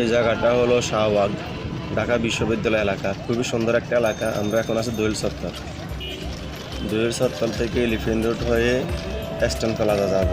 এই জায়গাটা হলো শাহবাগ, ঢাকা বিশ্ববিদ্যালয় এলাকা। খুবই সুন্দর একটা এলাকা। আমরা এখন আছি দোয়েল সত্তর দোয়েল সত্তর থেকে এলিফেন্ট রোড হয়ে স্ট্যান্ড প্লাজা যাব।